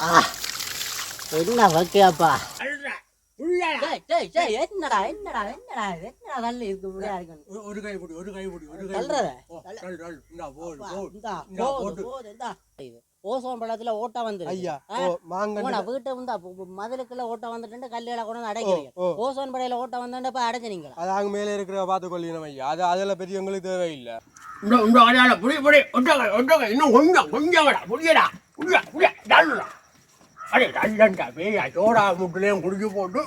ஆ என்ன வைக்கப்பா அழுறா. புள்ளடா. டேய் டேய் டேய் என்னடா என்னடா என்னடா இது? என்னடா தள்ளி இருக்கு இப்படியா இருக்கு ஒரு- ஒரு கை பிடி ஒரு கை பிடி ஒரு கை தள்ளுறத? பிடி. ஓ, தள்ளு, தள்ளு. இந்தா, போடு, போடு. இந்தா இந்தா, போது போட்டு. போது இந்தா இது ஓசோன் பழத்துல ஓட்டா வந்து ஐயா போனா வீட்டை வந்து அப்ப மதுலுக்குள்ள ஓட்டம் வந்துட்டு கல்லுகளை கொண்டு வந்து அடைக்கிறீங்க ஓசோன் படையில ஓட்டம் வந்தா இப்ப அடைஞ்சினீங்களா அது அங்க மேலே இருக்கிற பார்த்துக்கொள்ளணும் ஐயா அது அதெல்லாம் பெரியவங்களுக்கு தேவையில்லை இந்த இந்த அடையாள புடி புடி ஒட்டகை ஒட்டகை இன்னும் கொஞ்சம் கொஞ்சம் விடா புடியடா புடியா புடியா தள்ளுடா அடே தள்ளண்டா பேயா சோடா முட்டுலையும் குடிச்சு போட்டு.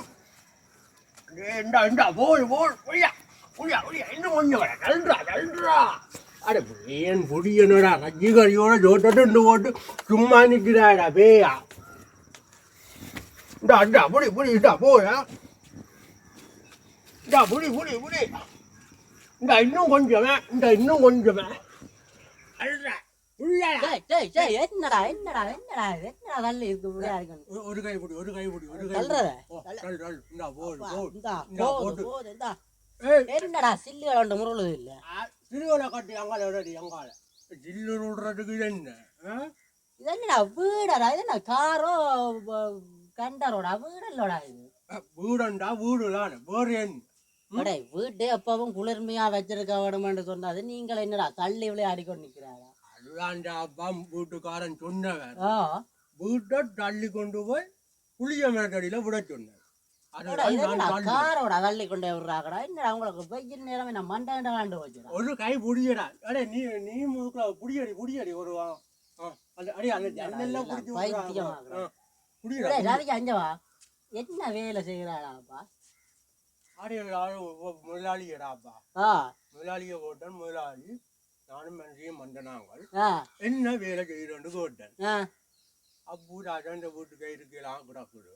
ஏண்டா இந்தா போய் போய் பொய்யா பொய்யா பொய்யா. இன்னும் கொஞ்சம் வர தள்ளுடா தள்ளுடா அடே ஏன் பொடியனடா கஞ்சி கறியோட ஜோட்டட்டு இண்டு போட்டு சும்மா நிற்கிறாடா பேயா. இந்தா அண்டா புடி புடி இந்தா போயா. இந்தா புடி புடி புடி. இந்தா இன்னும் கொஞ்சமே இந்தா இன்னும் கொஞ்சமே என்னடா என்னடா என்னடா? என்னடா தள்ளி இருக்கு இப்படியா இருக்கு ஒரு- கை பிடி ஒரு கை பிடி ஒரு கை தள்ளுறத? என்னடா சில்லுகள் ஒன்று முருளுது இல்ல? காட்டி ஜில்லு விடுறதுக்கு என்ன? இது என்னடா வீடடா இது என்ன காரோ கண்டரோடா வீடல்லோடா இது? வீடண்டா வீடுதான் வேறு என்ன? எப்பவும் குளிர்மையா வச்சிருக்க வேணுமென்று சொன்னது. நீங்கள் என்னடா தள்ளி விளையாடி கொண்டு நிக்கிறாரா அப்பா வீட்டுக்காரன் சொன்னவன் வீட்டை தள்ளி கொண்டு போய் புளிய மேட்டடியில விட சொன்னேன் ஒரு கை புடியடா. அடே நீ நீ புடியடி புடியடி ஒரு என்ன வேலை செய்கிறாடாப்பா அடி ஆளு முதலாளியடாப்பா. முதலாளியை போட்டேன் முதலாளி. நானும் மனுஷியும் என்ன வேலை செய்யறேன்னு கேட்டேன். அப்போ அந்த வீட்டுக்கு இருக்கலாம் கிடக்குது.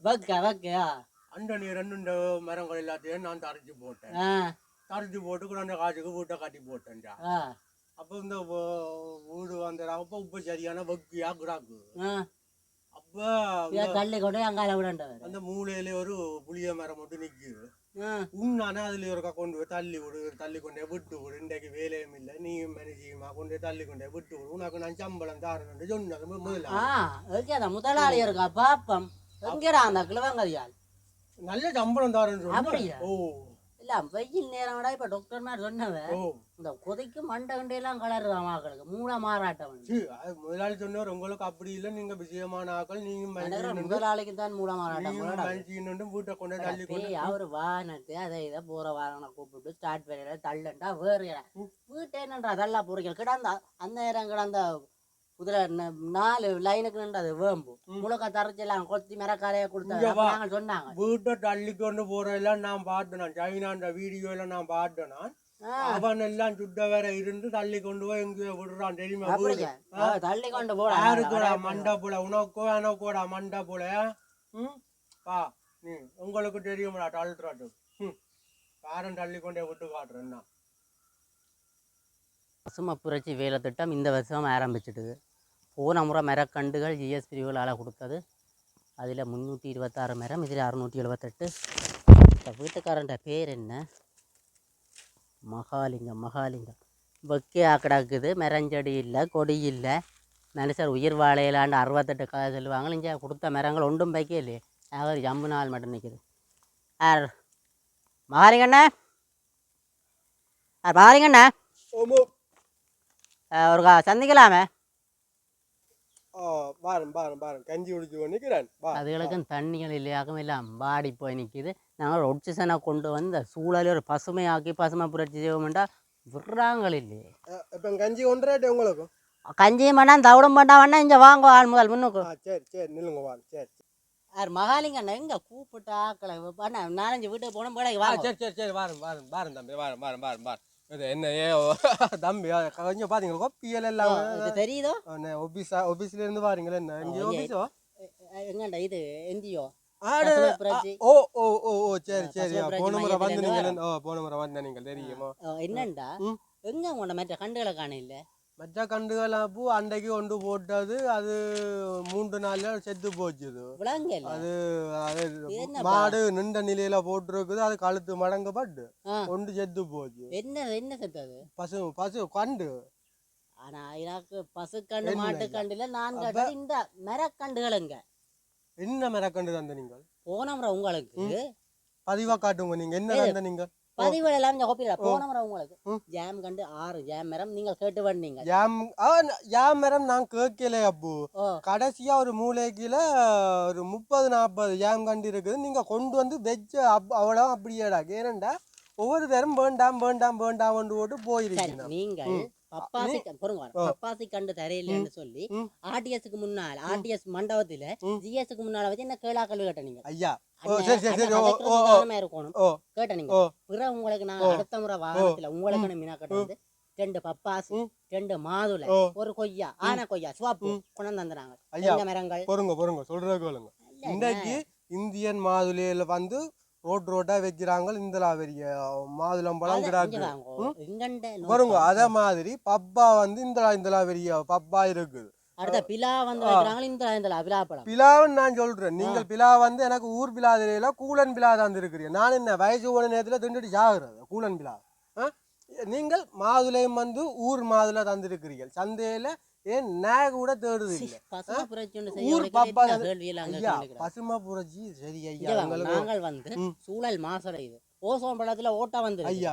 அந்த நேரம் இந்த மரங்கள் எல்லாத்தையும் நான் தரைச்சு போட்டேன். தரைச்சு போட்டு குழந்தை காசுக்கு வீட்டை கட்டி போட்டேன்டா. அப்போ இந்த வீடு வந்த அப்போ இப்போ சரியான வக்கியா கிடக்கு. ஆ. அப்போ போய் அங்கால விடண்டவர் அந்த மூலையில ஒரு புளிய மரம் மட்டும் நிக்குது. ஆ உன்னானே அதுல ஒரு கொண்டு போய் தள்ளி விடு தள்ளி கொண்டே விட்டு விடு. இன்றைக்கு வேலையும் இல்லை நீயும் மனுஷியுமா கொண்டு போய் தள்ளி கொண்டே விட்டு விடு. உனக்கு நான் சம்பளம் தாரேன்னு சொன்னது மு- முதல்ல ஆ ஓகே அந்த முதலாளி இருக்கா பாப்பம் எங்கடா அந்த கிழவங்கதியால் நல்ல சம்பளம் தாரேன்னு? சொன்னேன் ஓ. இல்ல வெயில் நேரம் விட இப்ப டாக்டர் மாதிரி சொன்னவ இந்த கொதிக்கு மண்டை கண்டையெல்லாம் கலருதான் மக்களுக்கு மூளை மாறாட்டம் முதலாளி சொன்னவர் உங்களுக்கு அப்படி இல்லை நீங்க விஷயமான ஆக்கள் நீங்க முதலாளிக்கு தான் மூளை மாறாட்டம். வீட்டை கொண்டு தள்ளி அவரு வானத்து அதை இதை போற வாகனம் கூப்பிட்டு ஸ்டார்ட் வேலையில தள்ளண்டா வேறு வீட்டை என்னன்றா தள்ளா போறீங்க? கிடந்த அந்த நேரம் கிடந்த குதிரை நாலு லைனுக்கு நின்றது வேம்பு. முழுக்க தரைச்செல்லாம் கொத்தி மிரக்காலைய கொடுத்தாங்க சொன்னாங்க. வீட்டை தள்ளி கொண்டு போறதெல்லாம் நான் பார்த்தேன் வீடியோ எல்லாம் நான் பார்த்தேன் அவன் எல்லாம் சுட்ட வேற இருந்து தள்ளி கொண்டு போய் எங்கேயோ விடுறான் தெரியுமா தள்ளி கொண்டு போட. யாருக்கூடா மண்டை போல உனக்கோ எனக்கோடா மண்டை போல ம்? பா நீ உங்களுக்கு தெரியுமாடா தள்ளுறாட்டு ம். காரன் தள்ளி கொண்டே விட்டு காட்டுறேன் நான் பசுமை புரட்சி வேலை திட்டம் இந்த வருஷம் ஆரம்பிச்சிட்டுது. போன முறை மரக்கண்டுகள் ஜிஎஸ் பிரிவுகளால் கொடுத்தது. அதில் முந்நூற்றி இருபத்தாறு மரம் இதில் அறுநூற்றி எழுபத்தெட்டு. இந்த வீட்டுக்காரன்ற பேர் என்ன? மகாலிங்கம் மகாலிங்கம். வெக்கையா கிடக்குது மரஞ்செடி இல்லை கொடி இல்லை. மனுஷர் உயிர் வாழையிலாண்டு அறுபத்தெட்டு கதை சொல்லுவாங்க. இங்கே கொடுத்த மரங்கள் ஒன்றும் வைக்கே இல்லையே. அவர் ஜம்பு நாள் மட்டும் நிற்குது. ஆர் மகாலிங்கண்ணா? ஆர் மகாலிங்கண்ணா? ஓமோ. அஹ் ஒரு கா- சந்திக்கலாமே? பாருங்க பாருங்க பாருங்க. கஞ்சி குடிச்சு நிற்கிறேன் அதுகளுக்கும் தண்ணிகள் இல்லையாகவும் எல்லாம் வாடி போய் நிற்கிது நாங்கள் ஒட்சிசனை கொண்டு வந்து சூழலை ஒரு பசுமையாக்கி பசுமை புரட்சி செய்வோம்டா விடுறாங்கள் இல்லையே. இப்போ கஞ்சி ஒன்றரை உங்களுக்கு. கஞ்சியும் வேண்டாம் தவிடும் வேண்டாம் வேண்டாம் இங்கே வாங்க ஆள் முதல் முன்னுக்கு. சரி சரி நில்லுங்க வாங்க சரி யார் மகாலிங்கண்ணா எங்கே கூப்பிட்டு ஆக்களை? பண்ண நாலஞ்சு வீட்டுக்கு போனோம் போட சரி சரி சரி வாரம் வாரம் வாரம் தம்பி வாரம் வாரம் வாரம் வாரம் இது என்ன ஏ தம்பி கொஞ்சம் பாத்தீங்களா கொப்பியல் எல்லாம் தெரியுதோ ஒபிஸா ஒபிஸ்ல இருந்து வாரீங்களா என்ன இங்கே ஒபிஸோ எங்கண்டா இது எந்தியோ ஓ ஓ ஓ ஓ சரி சரி போன முறை வந்து இருந்து ஓ போன முறை வந்த நீங்கள் தெரியுமோ என்னண்டா. எங்க உங்களோட மற்ற கண்டுகளை காண இல்லை மற்ற கண்டுகள் பூ அன்றைக்கு கொண்டு போட்டது அது மூன்று நாள்ல செத்து போச்சுது. இல்லை அது அது? மாடு நின்ற நிலையில போட்டிருக்குது அது கழுத்து மடங்கப்பட்டு ஆ. ஒன்று செத்து போச்சு. என்ன என்ன செத்தது பசு பசு கண்டு. ஆனா எனக்கு பசுக்கண்டு மாட்டுக்கண்டுல நான் கேட்டது இந்த மரக்கண்டுகளுங்க என்ன மரக்கண்டு தந்த நீங்கள்? போன முறை உங்களுக்கு பதிவா காட்டுங்க நீங்க. என்ன. தந்த நீங்கள்? பதிவுகள் எல்லாம் கொஞ்சம் கோப்பிடல போன முறை உங்களுக்கு. ஜாம் கண்டு ஆறு ஜாம் மரம் நீங்கள் கேட்டு வந்தீங்க ந- யாம் மரம் நான் கேட்கல அப்பு கடைசியா ஒரு மூளைக்கில ஒரு முப்பது நாற்பது யாம் கண்டு இருக்குது நீங்க கொண்டு வந்து வெஜ்ஜ அப் அவ்வளோ அப்படியேடா ஏனண்டா ஒவ்வொரு தரம் வேண்டாம் வேண்டாம் வேண்டாம் கொண்டு போட்டு போயிருக்கீங்க நீங்கள். பப்பாசி பொறுங்க. பப்பாசி கண்டு தரையிலன்னு சொல்லி. ஆர்டிஎஸ்க்கு முன்னால் ஆர்டிஎஸ் மண்டபத்துல. ஜிஎஸ்க்கு முன்னால வச்சு என்ன கேளா கல்வி கேட்ட நீங்க? ஐயா. இருக்கணும். கேட்ட நீங்க? ஓ. பிறகு உங்களுக்கு நான். அடுத்த முறை வாரத்துல உங்களுக்கு மினாக்கட்ட வந்து ரெண்டு பப்பாசி. ரெண்டு மாதுளை ஒரு கொய்யா ஆன கொய்யா சிவப்பு கொண்டு வந்துறாங்க ஐயா மரங்கள். பொறுங்க பொறுங்க சொல்ற கேளுங்க. இந்தியன் மாதுளையில வந்து ரோட் ரோட்டா வைக்கிறாங்க இந்தலா பெரிய மாதுளம்பழம் கிடாக்கு. பாருங்க அதே மாதிரி பப்பா வந்து இந்தலா இந்தலா பெரிய பப்பா இருக்குது. அடுத்த பிலா வந்து வைக்கிறாங்க இந்த இந்த பிலா பழம் பிலாவுன்னு நான் சொல்றேன். நீங்கள் பிலா வந்து எனக்கு ஊர் பிலா தெரியல கூலன் பிலா தான் இருக்கிறீங்க. நான் என்ன வயசு ஒரு நேரத்துல திண்டுட்டு சாகுறது கூலன் பிலா? நீங்கள் மாதுளையும் வந்து ஊர் மாதுளை தந்திருக்கிறீர்கள். சந்தையில ஏன் நாக கூட தேடுது இல்லை. பசுமை புரட்சி ஊர் பப்பா ஐயா. பசுமை புரட்சி சரி ஐயா உங்களுக்கு நாங்கள் வந்து. சூழல் மாசடையுது ஓசோன் படத்துல ஓட்ட வந்து ஐயா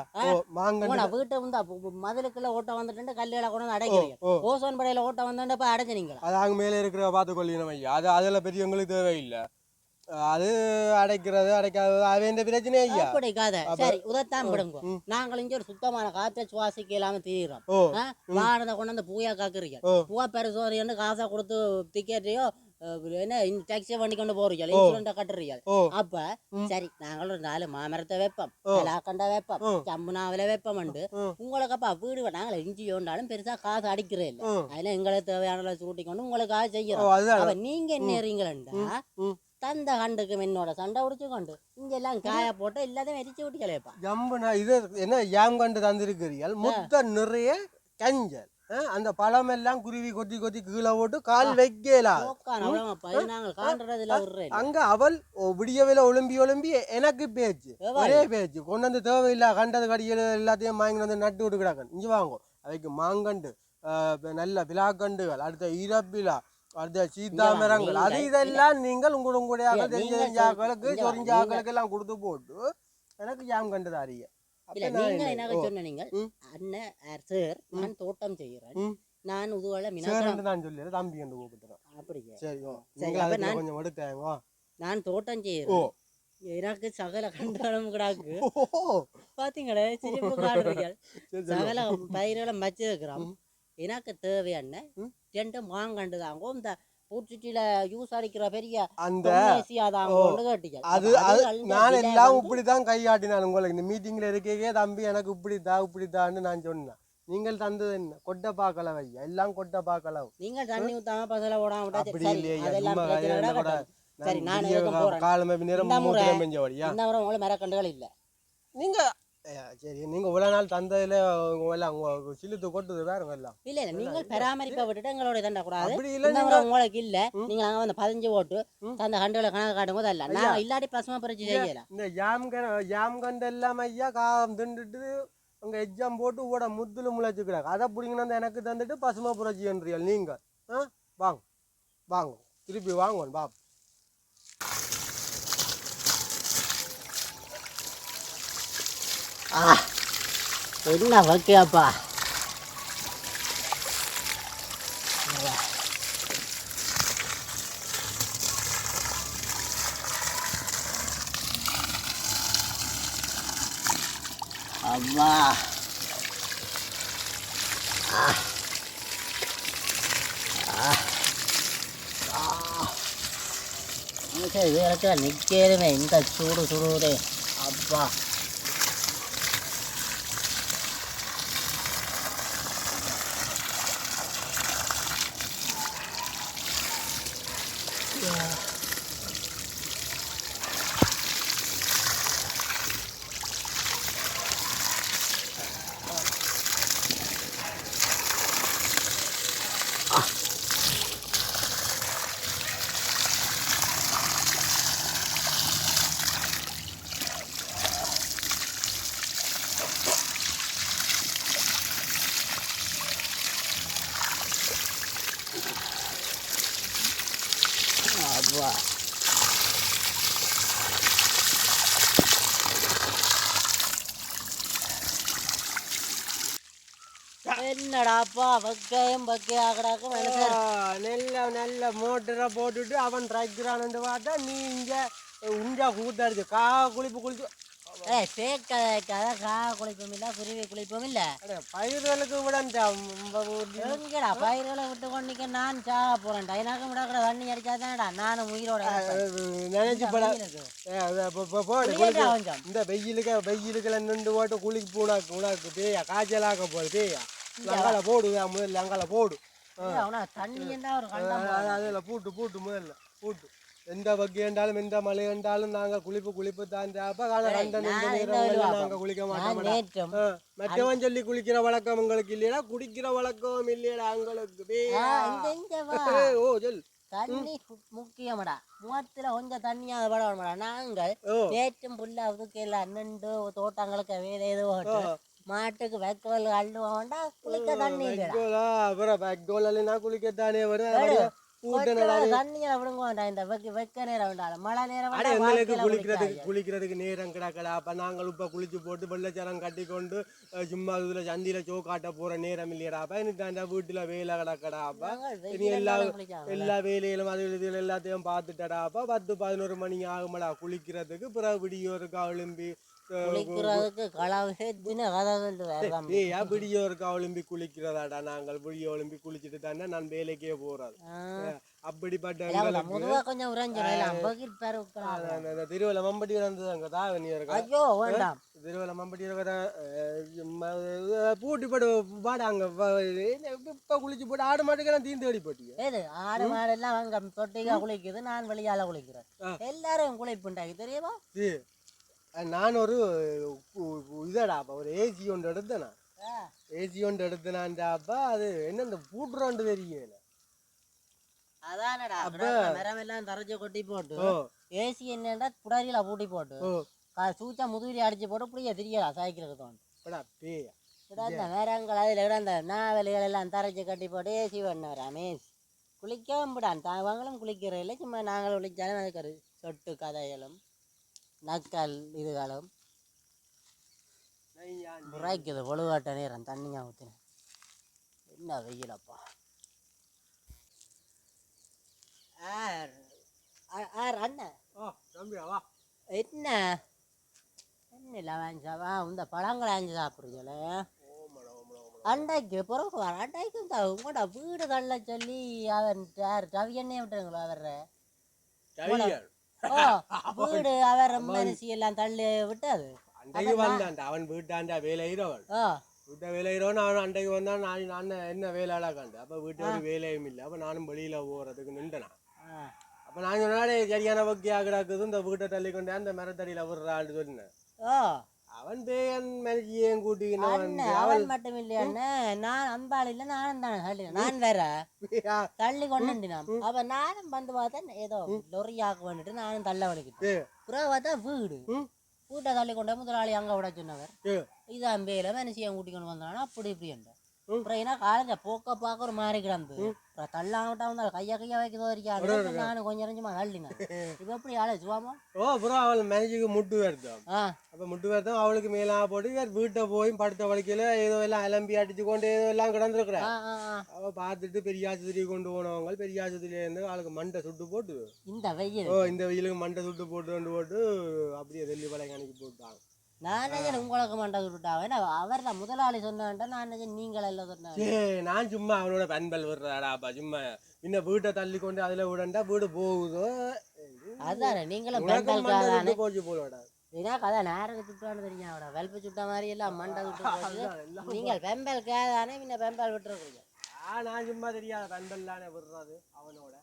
உங்களோட வீட்டை வந்து அப்ப மதுலுக்குள்ள ஓட்ட வந்துட்டு கல்லுகளை கொண்டு வந்து அடைக்கிறீங்க. ஓசோன் படையில ஓட்ட வந்து இப்ப அடைஞ்சினீங்களா அது அங்க மேலே இருக்கிற பார்த்துக்கொள்ளணும் ஐயா. அது அதில் பெரியவங்களுக்கு தேவையில்லை. அது அடைக்கிறது அடைக்காதது அது எந்த பிரச்சனை ஐயா அப்படி காத அப்ப- சரி உதத்தான் விடுங்க. நாங்கள் இங்க ஒரு சுத்தமான காற்றை சுவாசிக்க இல்லாம தீர்றோம் ஓ வானத்தை கொண்டு வந்து பூயா காக்குறீங்க. பூவா பெருசோரியன்னு காசை கொடுத்து டிக்கெட்டையோ என்ன டாக்ஸியை பண்ணி கொண்டு போறீங்க இன்சூரன்ஸை கட்டுறீங்க. அப்ப. சரி நாங்கள் ஒரு நாலு மாமரத்தை வைப்போம். ஓ. கண்டா வைப்போம். சம்புனாவில வைப்போம். உங்களுக்கு அப்ப வீடு நாங்கள் இஞ்சி ஓண்டாலும் பெருசா காசு அடிக்கிறே இல்லை. அதுல எங்களுக்கு தேவையான சூட்டி கொண்டு உங்களுக்காக ஓ செய்யறோம் நீங்க என்ன. தந்த கண்டுக்கும் என்னோட சண்டை உடிச்சு கொண்டு. இங்க எல்லாம் காய போட்டு எல்லாத்தையும் எரிச்சு விட்டுக்கலேப்பா ஜம்புனா இது என்ன யாம் கண்டு தந்திருக்கிறீர்கள்? முத்த நிறைய கஞ்சல். அந்த பழம் எல்லாம் குருவி கொத்தி கொத்தி கீழே போட்டு கால் வைக்கலா? போக்கான அவ்வளவுப்பா இது நாங்கள் காண்றதுல விடுறேன். அங்க அவள் விடியவில ஒளிம்பி ஒளிம்பி எனக்கு பேச்சு. ஒரே பேச்சு. கொண்டு வந்து தேவையில்லை கண்டது கடிகள் எல்லாத்தையும் வாங்கி வந்து நட்டு விட்டு கிடக்கு இங்க வாங்க. அதுக்கு மாங்கண்டு நல்ல விழாக்கண்டுகள். அடுத்த ஈரப்பிலா அடுத்த சீதாமரங்கள் அது நீங்கள் இதெல்லாம் நீங்கள் உங்களோட உங்களுடைய இல்ல, தெரிஞ்ச நீங்கள் தெரிஞ்ச ஆக்களுக்கு இங்க வா, சொரிஞ்ச நீங்கள் ஆக்களுக்கு எல்லாம் கொடுத்து போட்டு எனக்கு ஜாம் கண்டு தாரிய இல்ல நீங்க என்ன சொன்ன நீங்கள்? ம். அண்ணன் சார் நான் தோட்டம் செய்கிறேன். ம். நான் உதுவல மினா சேரண்டு தான் சொல்லி தம்பி கண்டு கூப்பிட்டுறேன் அப்படிங்க சரி சரி, அப்ப நான்- கொஞ்சம் எடுக்காங்க நான் தோட்டம் ஓ. செய்கிறேன் எனக்கு சகல கண்டாலும் கிடாக்கு. பாத்தீங்களே சிரிப்பு காடுறீங்க சகல பயிர்களும் வச்சிருக்கிறோம். எனக்கு தேவையான. ரெண்டு மாங்கண்டு தாங்க இந்த பூச்சிட்டில யூஸ் அடிக்கிற பெரிய அந்த அது நான் எல்லாம் இப்படித்தான் கையாட்டினான் உங்களுக்கு இந்த மீட்டிங்ல இருக்கே தம்பி எனக்கு இப்படித்தா இப்படித்தான்னு நான் சொன்னேன். நீங்கள் தந்தது என்ன? கொட்டை பாக்கல வையா? எல்லாம் கொட்டை பாக்கல நீங்க தண்ணி ஊத்தாம பசல ஓடாம விட்டா அப்படி சரி, இல்லையா. சரி, நான். காலமே நேரம் இந்த முறை- உங்களுக்கு மரக்கண்டுகள் இல்ல. நீங்க சரி. நீங்க இவ்வளவு நாள் தந்ததுல உங்க எல்லாம் உங்க சிலுத்து கொட்டுது வேற எல்லாம். இல்ல இல்ல. நீங்கள் பராமரிப்பை விட்டுட்டு எங்களோட தண்ட கூடாது. நீங்க உங்களுக்கு இல்ல. நீங்க அங்க வந்து பதிஞ்சு ஓட்டு ம். அந்த கண்டுகளை கணக்கு காட்டும் போது அல்ல. நான் இல்லாட்டி பசுமை பறிச்சு செய்யல. இந்த ஜாம் ஜாம் கண்டு எல்லாம் ஐயா காலம் திண்டுட்டு அங்க எக்ஸாம் போட்டு ஓட முத்துல முளைச்சுக்கிறாங்க. அதை பிடிங்கன்னு வந்து எனக்கு தந்துட்டு பசுமை புரட்சி என்றீர்கள் நீங்க வாங்க. வாங்க. திருப்பி வாங்க பாப் ஆ என்ன வைக்கப்பா அப்பா ஆ. ஆ. ஆ. சரி, இது இடத்துல நிற்கலுமே இந்த சூடு சுடுதே அப்பா ரூபா என்னடாப்பா வக்கையும் வக்கையாகடாக்க நல்ல நல்ல மோட்டரை போட்டுட்டு அவன் ரைக்கிறான்னு பார்த்தா நீ இங்கே உண்டா கூத்தாடுச்சு கா குளிப்பு குளிச்சு ஏய் பேக்க கதை கா குளிப்பும் இல்ல குருவி குளிப்பும் இல்ல. அட, பயிர்களுக்கு விடண்டா எங்கடா பயிர்களை விட்டு கொண்டிக்க நான் சாக போறேன்டா. எனக்கு விடக்கூட தண்ணி அடிச்சா தானடா நானும் உயிரோட. நினைச்சு. ஏ. கொஞ்சம். இந்த வெயிலுக்கு வெயிலுக்குள்ள நின்று போட்டு குளிக்கு உனக்கு உனக்கு பேயா காய்ச்சலாக்க போகுது பேயா அங்கால போடு முதல்ல அங்கால போடு. தண்ணி என்ன ஒரு அதில் பூட்டு பூட்டு முதல்ல பூட்டு. எந்த வகை என்றாலும் எந்த மழை என்றாலும் நாங்கள் குளிப்பு குளிப்பு தான்? நாங்கள் குளிக்க மாட்டோம். மற்றவன் சொல்லி குளிக்கிற வழக்கம் உங்களுக்கு இல்லையா குடிக்கிற வழக்கம் இல்லையடா உங்களுக்கு ஓ சொல் தண்ணி முக்கியமடா. முகத்துல கொஞ்சம் தண்ணியா படணும்டா. நாங்கள் நேற்றும் புல்ல அதுக்கெல்லாம் அண்ணண்டு தோட்டங்களுக்கு வேற ஏதோ. மாட்டுக்கு வைக்கோல் அள்ளுவோம்டா குளிக்க தண்ணி இல்லடா. அப்புறம் பெக்கோல நான் குளிக்கத்தானே வரும். எங்களுக்கு குளிக்கிறதுக்கு. குளிக்கிறதுக்கு நேரம் கிடக்கல. அப்ப நாங்கள் இப்ப குளிச்சு போட்டு வெள்ளச்சாரம் கட்டி கொண்டு சும்மா இதுல சந்தியில சோக்காட்ட போற நேரம் இல்லையடா. அப்ப எனக்கு அந்த வீட்டுல வேலை கிடக்கடா. அப்ப வெயில்ல எல்லா. எல்லா வேலையிலும் அது இதுல எல்லாத்தையும் பார்த்துட்டடா. அப்ப பத்து பதினோரு மணி ஆகுமடா குளிக்கிறதுக்கு. பிறகு விடியோருக்கா எழும்பி குளிக்கிறதுக்கு களவு சின்ன கதை ஏய் ஏன் விடியோருக்கா எழும்பி குளிக்கிறதாடா நாங்கள்? விடிய எழும்பி குளிச்சுட்டு தானே நான் வேலைக்கே போறது. அப்படிப்பட்ட முதுவா கொஞ்சம் அந்த திருவள்ள மம்பட்டி வந்து அங்க தாவணி இருக்கா? ஐயோ வேண்டாம். திருவள்ள மம்பட்டி இருக்கிற பூட்டி போட்டு பாடு அங்க இப்ப குளிச்சு போட்டு ஆடு மாட்டுக்கெல்லாம் தீந்து அடி போட்டிய. ஏது ஆடு மாடு எல்லாம் அங்க தொட்டிగా குளிக்குது நான் வெளியால குளிக்கிறேன். எல்லாரும் குளிப்புண்டாக்கி தெரியுமா? நான் ஒரு இதடா ஒரு ஏசி ஒன்று எடுத்தேனா. ஏசி ஒன்று எடுத்தேனான்டாப்பா அது என்ன இந்த பூட்டுறாண்டு தெரியல அதானடா மரம் எல்லாம் தரைச்சு கொட்டி போட்டு ஏசி என்னடா புடரியில பூட்டி போட்டு சூச்சா முதுகுரி அடிச்சு போட்டு இப்படியே தெரியல பேயா இந்த மரங்கள் அதில் இடம் அந்த நாவல்கள் எல்லாம் தரைச்சு கட்டி போட்டு ஏசி பண்ண ஏசி குளிக்கவும் விடான் தாங்களும் குளிக்கிற இல்லை சும்மா நாங்கள் குளிச்சாலும் அதுக்கு ஒரு சொட்டு கதைகளும். நக்கல் இதுகளும். முறைக்குது பொழுவாட்ட நேரம் தண்ணியா ஊற்றினேன் என்ன வெயிலப்பா. ஆர் ஆ- ஆர் அண்ணன் ஓ என்ன? என்ன இல்லை வாங்கிச்சாவா இந்த பழங்களை வாங்கி சாப்பிட்றீங்களே அண்டைக்கு பிறகு வர அண்டைக்கு இந்த உங்களோட வீடு தள்ள சொல்லி அவன் யார் ரவியண்ணே விட்டுருங்களோ அவர்? சரியாள் ஓ வீடு அவர் மனசி எல்லாம் தள்ளி விட்டது அன்றைக்கு வந்தான்டா அவன் வீட்டாண்டா வேலை இரவன் ஓ வீட்டை வேலையிறோன்னு அவன் அன்றைக்கு வந்தான் நான் நான் என்ன வேலையாளா கண்டு. அப்போ வீட்டு ஒரு வேலையும் இல்லை. அப்போ நானும் வெளியில் போகிறதுக்கு நின்றேனா. அப்போ நான் சொன்னாலே சரியான வகையா கிடக்குது. இந்த வீட்டை தள்ளி கொண்டு அந்த மரத்தடியில் விடுறான்னு சொன்னேன். அவன் பேயன் மனுஷியையும் கூட்டிக்கினவன் அண்ணன் அவன் மட்டும் இல்லையாண்ணே நான் அம்பாள் இல்லை நானும் தானே தள்ளி நான் வேற. தள்ளி கொண்டுனான் அப்ப நானும் வந்து பார்த்தேன் ஏதோ லொரியாக்கு வந்துட்டு நானும் தள்ள வலிக்கிட்டேன் புறா பார்த்தா வீடு. வீட்டை தள்ளி கொண்ட முதலாளி அங்க விட சொன்னவர். ஏ. இது அம்பையில மனுஷியம் கூட்டி கொண்டு வந்தானா அப்படி இப்படி என்ற ம். அப்புறம் ஏன்னா காலேஜ போக்க பார்க்க ஒரு மாதிரி கிடந்து அப்புறம் தள்ளாம விட்டா வந்தா கையா கையா வைக்கிறதோ இருக்காது நானும் கொஞ்சம் கொஞ்சமா தள்ளினேன் இப்ப எப்படி ஆளு சுவாமா ஓ அப்புறம் அவள் மனுஷிக்கு முட்டு வருதான் ஆ அப்போ முட்டு வருதான் அவளுக்கு மேலே போட்டு இவர் வீட்டை போய் படுத்த வலிக்கையில் ஏதோ எல்லாம் அலம்பி அடிச்சு கொண்டு ஏதோ எல்லாம் கிடந்துருக்குறா ஆ, ஆ, ஆ. அவள் பார்த்துட்டு பெரிய ஆஸ்பத்திரி கொண்டு போனவங்க பெரிய ஆஸ்பத்திரியிலேருந்து அவளுக்கு மண்டை சுட்டு போட்டு இந்த வெயில் ஓ இந்த வெயிலுக்கு மண்டை சுட்டு போட்டு கொண்டு போட்டு அப்படியே வெள்ளி பழைய கணக்கு போட்டாங்க நான் நினைச்சேன் உங்களுக்கு மண்டை விட்டுட்டாங்க அவர் தான் முதலாளி சொன்னான்டா நான் நினைச்சேன் நீங்கள் எல்லாம் சொன்னாங்க சே நான் சும்மா அவனோட பண்பல் விடுறாடாப்பா சும்மா. இன்ன வீட்டை தள்ளி கொண்டு அதில் விடண்டா வீடு போகுதோ? அதானே நீங்களும் சுட்டு போச்சு போலடா. கதை நேரம் சுட்டான்னு தெரியும் அவட வெல்பு சுட்ட மாதிரி எல்லாம் மண்டை போகுது நீங்கள் பெம்பல் கேதானே பின்ன பெம்பல் விட்டுருக்கீங்க. நான் சும்மா தெரியாத பண்பல் தானே விடுறது அவனோட.